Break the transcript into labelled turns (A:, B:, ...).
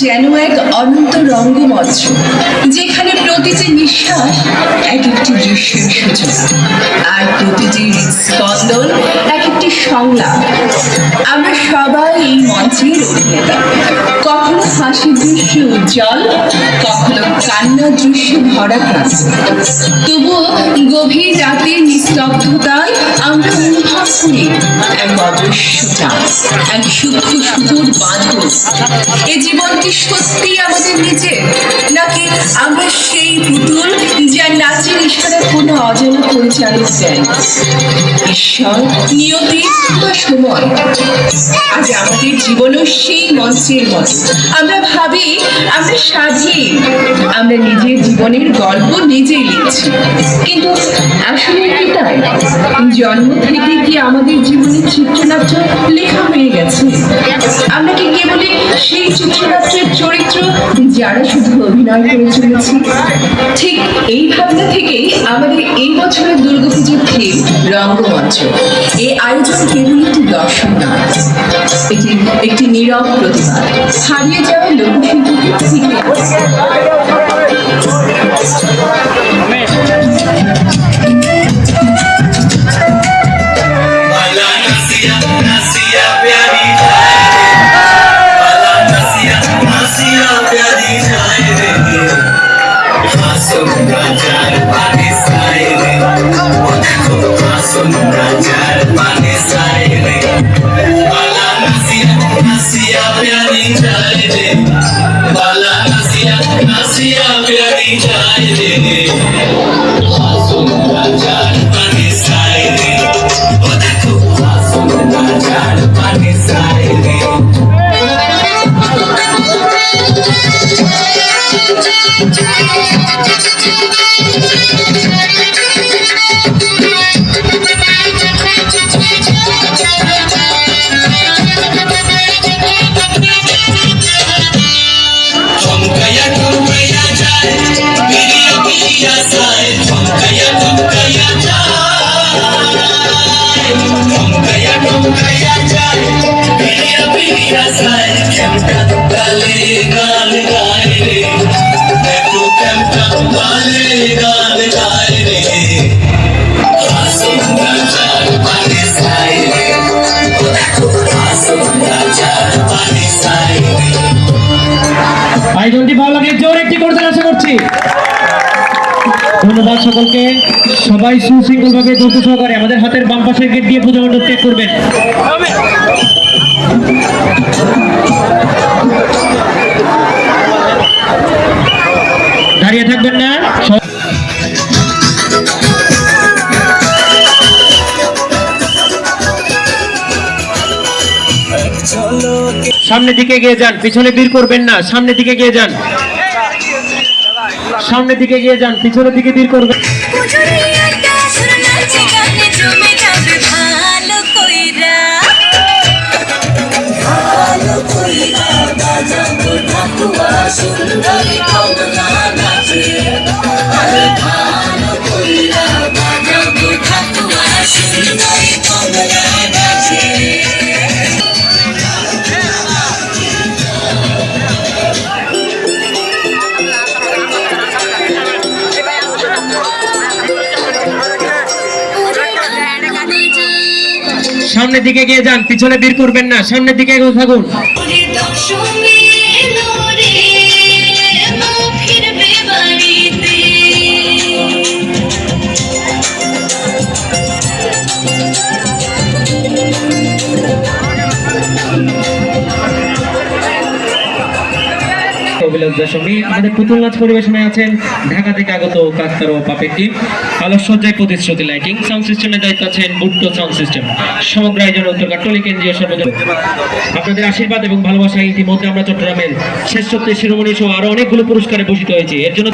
A: যেন এক অনন্ত রঙ্গমঞ্চ যেখানে প্রতিটি নিঃশ্বাস এক একটি দৃশ্যের সূচনা, আর প্রতিটি স্পন্দন এক একটি সংলাপ। আমরা সবাই এই মঞ্চের অভিনেতা কখনো হাসি দৃশ্য উজ্জ্বল, কখনো কান্না দৃশ্য ভরা ক্লান্ত তবুও গভীর রাতের নিস্তব্ধতায় করি এক অদৃশ্য এক সূক্ষ্ম সুদূর বাঁধন। এ জীবনটি সত্যি আমাদের নিজের নাকি আমরা সেই পুতুল যার নাচের ইশারা কোনো অজানা পরিচালক দেন ঈশ্বর, নিয়তি বা সময়। আজ আমাদের জীবনও সেই মঞ্চের মতো। আমরা ভাবি, আমরা স্বাধীন আমরা নিজের জীবনের গল্প নিজেই লিখছি। কিন্তু আসলে কি তাই? জন্ম থেকে কি আমাদের জীবনের চিত্রনাট্য লেখা হয়ে গেছে? আমরা কি কেবলই সেই চিত্রনাট্যের যারা শুধু অভিনয় করে চলেছি। ঠিক এই ভাবনা থেকেই আমাদের এই বছরের দুর্গাপুজোর থিম রঙ্গমঞ্চ। এই আয়োজন কেবল একটি দর্শন নয়, এটি একটি নীরব প্রতিবাদ হারিয়ে যাবে লোকশিল্পকে
B: नसिया प्यारी जाए रे हासुन राजार पानी साए रे वो देखो हासुन राजार पानी
C: আয়োজনটি ভালো লাগে, জোর একটি করতে আশা করছি। ধন্যবাদ সকলকে। সবাই সুশৃঙ্খল ভাবে দ্রুত সহকারে আমাদের হাতের বাম পাশের গেট দিয়ে পূজা মণ্ডপ ত্যাগ করবেন। দাঁড়িয়ে থাকবেন না। সামনের দিকে গিয়ে যান, পিছনে বীর করবেন না সামনের দিকে গিয়ে যান। সামনের দিকে গিয়ে যান, পিছনের দিকে বীর করবেন।
D: পুজোরিয়াটা
C: সামনের দিকে গিয়ে যান পিছনে বীর করবেন না সামনের দিকে থাকুন।
D: দশমী।
C: আমাদের পুতুল নাচ আছেন ঢাকা থেকে আগত ও পাপেকি প্রতিশ্রুতি লাইটিং সাউন্ড সিস্টেমের দায়িত্ব আছেন বুট্টো সাউন্ড সিস্টেম সমগ্র উত্তরকার টলি কেন্দ্রীয় সর্বজন আপনাদের আশীর্বাদ এবং ভালোবাসা ইতিমধ্যে আমরা চট্টগ্রামের শ্রেষ্ঠত্বের শিরোমণি সহ আরও অনেকগুলো পুরস্কারে ভূষিত হয়েছে। এর জন্য